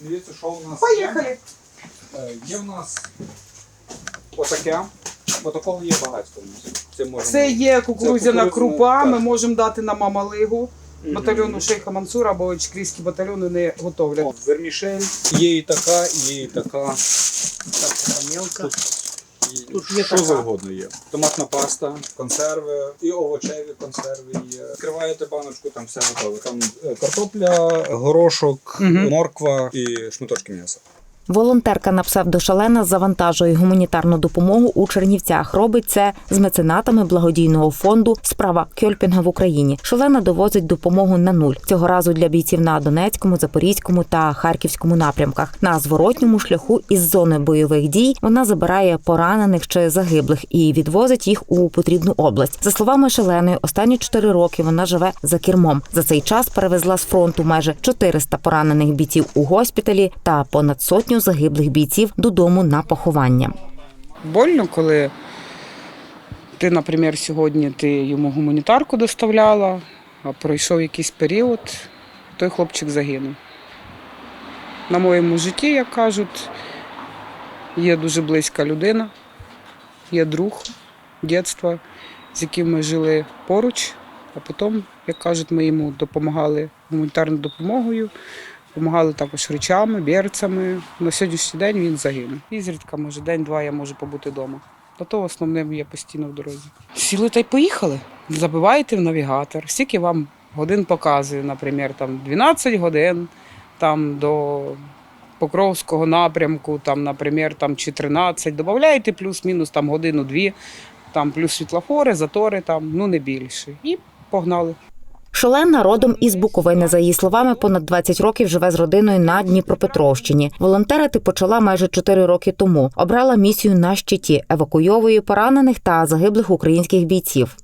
Дивіться, що у нас Поїхали. є. Е, Є в нас отаке. Бо такого є багато. Це, можемо... Це є кукурудзяна Це кукурудзяна, крупа. Ми так. можемо дати на мамалигу. Мгм. Батальйону Шейха Мансура або ічкрійські батальйони не готовлять. О, Вермішель. Є і така, є і така. мелко. мелка. Тут є що така. завгодно є. Томатна паста, консерви, і овочеві консерви є. Відкриваєте баночку, там все готове. Там е, картопля, горошок, Мгм. морква і шматочки м'яса. Волонтерка на псевдошалена завантажує гуманітарну допомогу у Чернівцях. Робить це з меценатами благодійного фонду Справа Кьольпінга в Україні. Шалена довозить допомогу на нуль цього разу для бійців на Донецькому, Запорізькому та Харківському напрямках. На зворотньому шляху із зони бойових дій вона забирає поранених чи загиблих і відвозить їх у потрібну область. За словами Шаленої, останні чотири роки вона живе за кермом. За цей час перевезла з фронту майже 400 поранених бійців у госпіталі та понад сотню загиблих бійців додому на поховання. Больно, коли ти, наприклад, сьогодні ти йому гуманітарку доставляла, а пройшов якийсь період, той хлопчик загинув. На моєму житті, як кажуть, є дуже близька людина, є друг дитинства, з яким ми жили поруч, а потім, як кажуть, ми йому допомагали гуманітарною допомогою, допомагали також речами, берцями. На сьогоднішній день він загинув. І зрідка, може, день-два я можу побути вдома. До того основним я постійно в дорозі. Сіли та й поїхали. Забиваєте в навігатор. Скільки вам годин показує, наприклад, там 12 годин там до Покровського напрямку, там, наприклад, там, чи 13. Додаєте плюс-мінус там годину-дві, там плюс світлофори, затори, там, ну не більше. І погнали. Шалена родом із Буковини. За її словами, понад 20 років живе з родиною на Дніпропетровщині. Волонтерити почала майже 4 роки тому. Обрала місію на щиті, евакуйовує поранених та загиблих українських бійців.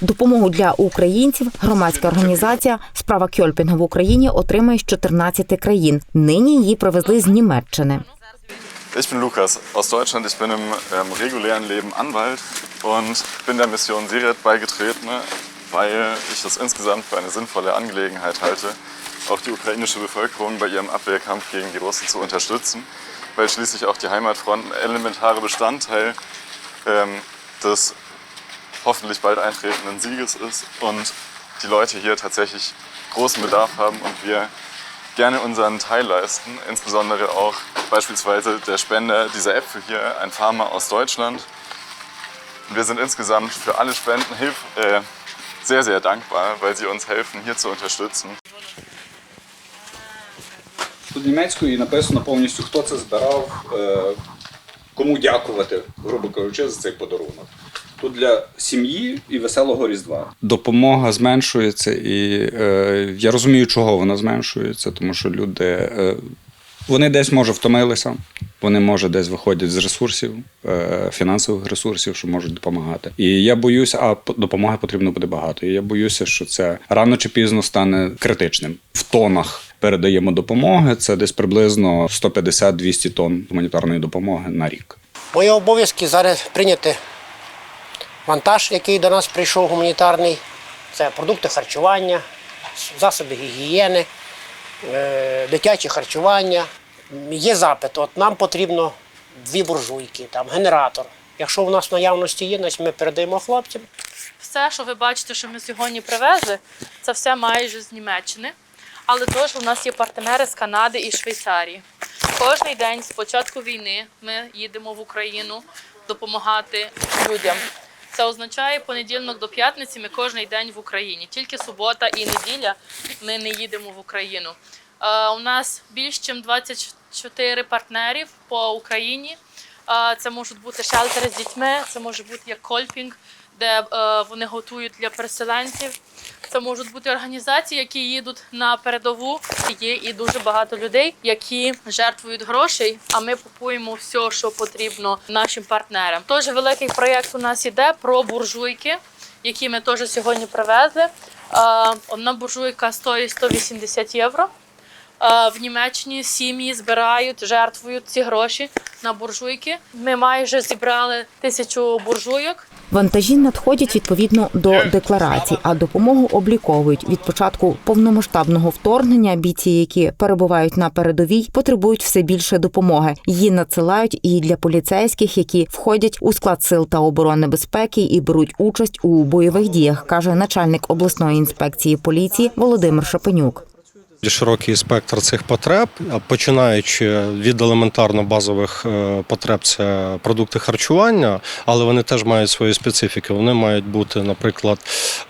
Допомогу для українців громадська організація Справа Кьольпінга в Україні отримає з 14 країн. Нині її привезли з Німеччини. Ich bin Lukas aus Deutschland. Ich bin im ähm, regulären Leben Anwalt und bin der Mission Siret beigetreten, weil ich das insgesamt für eine sinnvolle Angelegenheit halte, auch die ukrainische Bevölkerung bei ihrem Abwehrkampf gegen die Russen zu unterstützen, weil schließlich auch die Heimatfront ein elementarer Bestandteil ähm, des hoffentlich bald eintretenden Sieges ist und die Leute hier tatsächlich großen Bedarf haben und wir gerne unseren Teil leisten, insbesondere auch beispielsweise der Spender dieser Äpfel hier, ein Farmer aus Deutschland. Und wir sind insgesamt für alle Spenden hilf äh, sehr, sehr dankbar, weil sie uns helfen, hier zu unterstützen. Тут німецькою написано повністю, хто це збирав, е, кому дякувати, грубо кажучи, за цей подарунок. Тут для сім'ї і веселого Різдва. Допомога зменшується, і е, я розумію, чого вона зменшується, тому що люди. Е, вони десь може втомилися, вони може десь виходять з ресурсів, е, фінансових ресурсів, що можуть допомагати. І я боюся, а допомоги потрібно буде багато. І я боюся, що це рано чи пізно стане критичним. В тонах передаємо допомоги. Це десь приблизно 150-200 тонн гуманітарної допомоги на рік. Мої обов'язки зараз прийняти вантаж, який до нас прийшов гуманітарний. Це продукти харчування, засоби гігієни, е, дитяче харчування. Є запит, от нам потрібно дві буржуйки, там, генератор. Якщо в нас в наявності є, значить ми передаємо хлопцям. Все, що ви бачите, що ми сьогодні привезли, це все майже з Німеччини. Але теж у нас є партнери з Канади і Швейцарії. Кожний день з початку війни ми їдемо в Україну допомагати людям. Це означає понеділок до п'ятниці ми кожен день в Україні. Тільки субота і неділя ми не їдемо в Україну. Е, у нас більш ніж 24 партнерів по Україні. Е, Це можуть бути шелтери з дітьми, це може бути як кольпінг, де е, вони готують для переселенців. Це можуть бути організації, які їдуть на передову. Є і дуже багато людей, які жертвують грошей. А ми купуємо все, що потрібно нашим партнерам. Тож великий проєкт у нас іде про буржуйки, які ми теж сьогодні привезли. Одна буржуйка стоїть 180 євро. Е, В Німеччині сім'ї збирають, жертвують ці гроші на буржуйки. Ми майже зібрали тисячу буржуйок. Вантажі надходять відповідно до декларацій, а допомогу обліковують від початку повномасштабного вторгнення. Бійці, які перебувають на передовій, потребують все більше допомоги. Її надсилають і для поліцейських, які входять у склад сил та оборони безпеки і беруть участь у бойових діях, каже начальник обласної інспекції поліції Володимир Шапенюк. Широкий спектр цих потреб, починаючи від елементарно базових е, потреб, це продукти харчування, але вони теж мають свої специфіки. Вони мають бути, наприклад,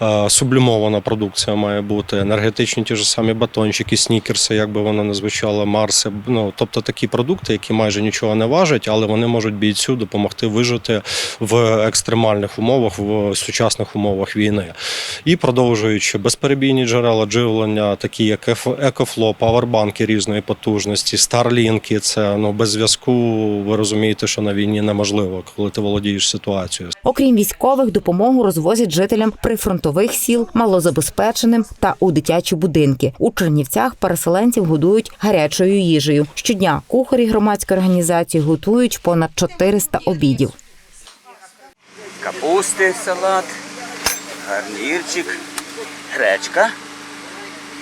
е, сублімована продукція має бути, енергетичні ті ж самі батончики, снікерси, як би воно не звучало, марси. Ну тобто такі продукти, які майже нічого не важать, але вони можуть бійцю допомогти вижити в екстремальних умовах, в сучасних умовах війни. І продовжуючи безперебійні джерела живлення, такі як Еф- Екофло, павербанки різної потужності, старлінки. Це ну без зв'язку. Ви розумієте, що на війні неможливо, коли ти володієш ситуацією. Окрім військових, допомогу розвозять жителям прифронтових сіл, малозабезпеченим та у дитячі будинки. У Чернівцях переселенців годують гарячою їжею. Щодня кухарі громадської організації готують понад 400 обідів. капусти салат, гарнірчик, гречка.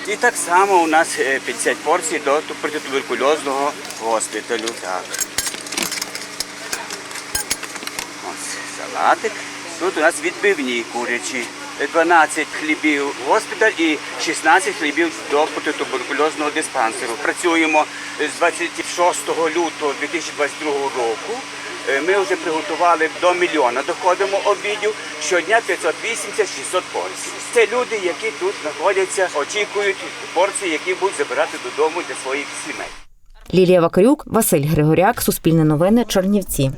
І так само у нас е, 50 порцій до протитуберкульозного госпіталю. Так. Ось салатик. Тут у нас відбивні курячі. 12 хлібів в госпіталь і 16 хлібів до протитуберкульозного диспансеру. Працюємо з 26 лютого 2022 року. Е, Ми вже приготували до мільйона. Доходимо обідів щодня 580-600 порцій. Це люди, які тут знаходяться, очікують порції, які будуть забирати додому для своїх сімей. Лілія Вакарюк, Василь Григоряк, Суспільне новини, Чернівці.